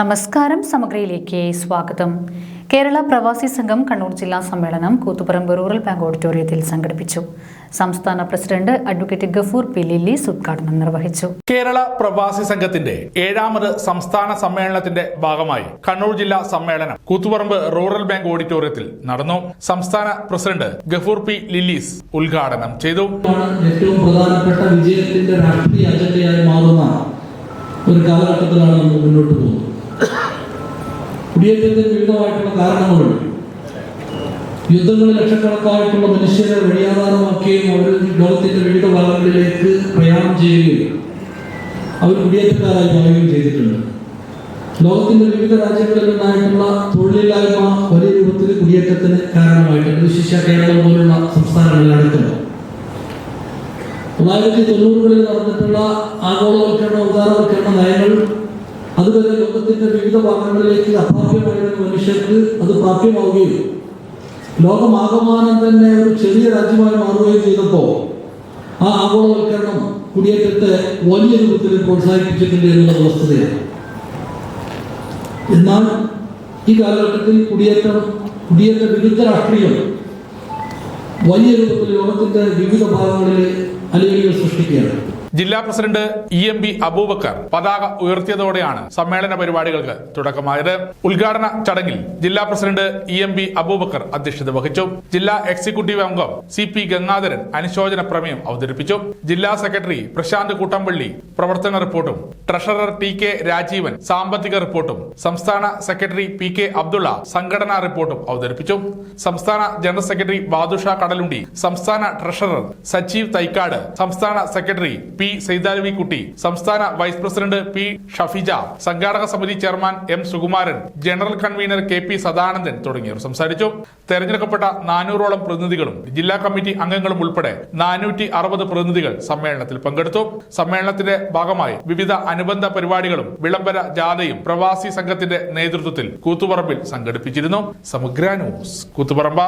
നമസ്കാരം സമഗ്രയിലേക്ക് സ്വാഗതം. കേരള പ്രവാസി സംഘം കണ്ണൂർ ജില്ലാ സമ്മേളനം കൂത്തുപറമ്പ് റൂറൽ ബാങ്ക് ഓഡിറ്റോറിയത്തിൽ സംഘടിപ്പിച്ചു. സംസ്ഥാന president advocate Gafoor P Lillis ഉദ്ഘാടനം നിർവഹിച്ചു. കേരള പ്രവാസി സംഘത്തിന്റെ ഏഴാമത് സംസ്ഥാന സമ്മേളനത്തിന്റെ ഭാഗമായി കണ്ണൂർ ജില്ലാ സമ്മേളനം കൂത്തുപറമ്പ് റൂറൽ ബാങ്ക് ഓഡിറ്റോറിയത്തിൽ നടന്നു. സംസ്ഥാന പ്രസിഡന്റ് ഗഫൂർ പി ലില്ലീസ് ഉദ്ഘാടനം ചെയ്തു. ഏറ്റവും പ്രധാനപ്പെട്ട വിജയത്തിന്റെ രാഷ്ട്രീയ അജണ്ടയായി മാറുന്ന ഒരു കാലഘട്ടത്തിലാണ് നമ്മൾ മുന്നോട്ട് പോകുന്നത്. കുടിയേറ്റത്തിന് വിവിധമായിട്ടുള്ള കാരണങ്ങളുണ്ട്. യുദ്ധങ്ങളിൽ ലക്ഷക്കണക്കായിട്ടുള്ള മനുഷ്യരെ വഴിയാധാരമാക്കുകയും അവർ ലോകത്തിന്റെ വിവിധ ഭാഗങ്ങളിലേക്ക് പ്രയാണം ചെയ്യുകയും അവർ കുടിയേറ്റക്കാരായി മാറുകയും ചെയ്തിട്ടുണ്ട്. ലോകത്തിന്റെ വിവിധ രാജ്യങ്ങളിൽ ഉണ്ടായിട്ടുള്ള തൊഴിലില്ലായ്മ വലിയ രൂപത്തിൽ കുടിയേറ്റത്തിന് കാരണമായിട്ടുണ്ട്. വിശിഷ്യ കേരളം പോലുള്ള സംസ്ഥാനങ്ങളിലടക്കം തൊള്ളായിരത്തി തൊണ്ണൂറുകളിൽ നടന്നിട്ടുള്ള ആഗോളവൽക്കരണ അതുവരെ ലോകത്തിന്റെ വിവിധ ഭാഗങ്ങളിലേക്ക് അപ്രാപ്യമായിരുന്ന മനുഷ്യർക്ക് അത് പ്രാപ്യമാവുകയും ലോകമാകമാനം തന്നെ ഒരു ചെറിയ രാജ്യമായി മാറുകയും ചെയ്തപ്പോൾ ആ ആഗോളവൽക്കരണം കുടിയേറ്റത്തെ വലിയ രൂപത്തിൽ പ്രോത്സാഹിപ്പിച്ചിട്ടുണ്ട് എന്നുള്ള വസ്തുതയാണ് എന്നാൽ ഈ കാലഘട്ടത്തിൽ കുടിയേറ്റം കുടിയേറ്റ വിരുദ്ധ രാഷ്ട്രീയം വലിയ രൂപത്തിൽ ലോകത്തിന്റെ വിവിധ ഭാഗങ്ങളിൽ അലികളികൾ സൃഷ്ടിക്കുകയാണ്. ജില്ലാ president E M B Abubakar പതാക ഉയർത്തിയതോടെയാണ് സമ്മേളന പരിപാടികൾക്ക് തുടക്കമായത്. ഉദ്ഘാടന ചടങ്ങിൽ ജില്ലാ president E M B Abubakar അധ്യക്ഷത വഹിച്ചു. ജില്ലാ എക്സിക്യൂട്ടീവ് അംഗം സി പി ഗംഗാധരൻ അനുശോചന പ്രമേയം അവതരിപ്പിച്ചു. ജില്ലാ സെക്രട്ടറി പ്രശാന്ത് കൂട്ടമ്പള്ളി പ്രവർത്തന റിപ്പോർട്ടും ട്രഷറർ ടി കെ രാജീവൻ സാമ്പത്തിക റിപ്പോർട്ടും സംസ്ഥാന സെക്രട്ടറി പി കെ അബ്ദുള്ള സംഘടനാ റിപ്പോർട്ടും അവതരിപ്പിച്ചു. സംസ്ഥാന ജനറൽ സെക്രട്ടറി ബാദുഷ കടലുണ്ടി സംസ്ഥാന ട്രഷറർ സജീവ് തൈക്കാട് സംസ്ഥാന സെക്രട്ടറി പി സൈതാലവി കുട്ടി സംസ്ഥാന വൈസ് പ്രസിഡന്റ് പി ഷഫിജ സംഘാടക സമിതി chairman M Sukumaran general convener K P Sadanandan തുടങ്ങിയവർ സംസാരിച്ചു. തെരഞ്ഞെടുക്കപ്പെട്ട നാനൂറോളം പ്രതിനിധികളും ജില്ലാ കമ്മിറ്റി അംഗങ്ങളും ഉൾപ്പെടെ നാനൂറ്റി അറുപത് പ്രതിനിധികൾ സമ്മേളനത്തിൽ പങ്കെടുത്തു. സമ്മേളനത്തിന്റെ ഭാഗമായി വിവിധ അനുബന്ധ പരിപാടികളും വിളംബര ജാഥയും പ്രവാസി സംഘത്തിന്റെ നേതൃത്വത്തിൽ കൂത്തുപറമ്പിൽ സംഘടിപ്പിച്ചിരുന്നു. സമഗ്ര ന്യൂസ് കൂത്തുപറമ്പ.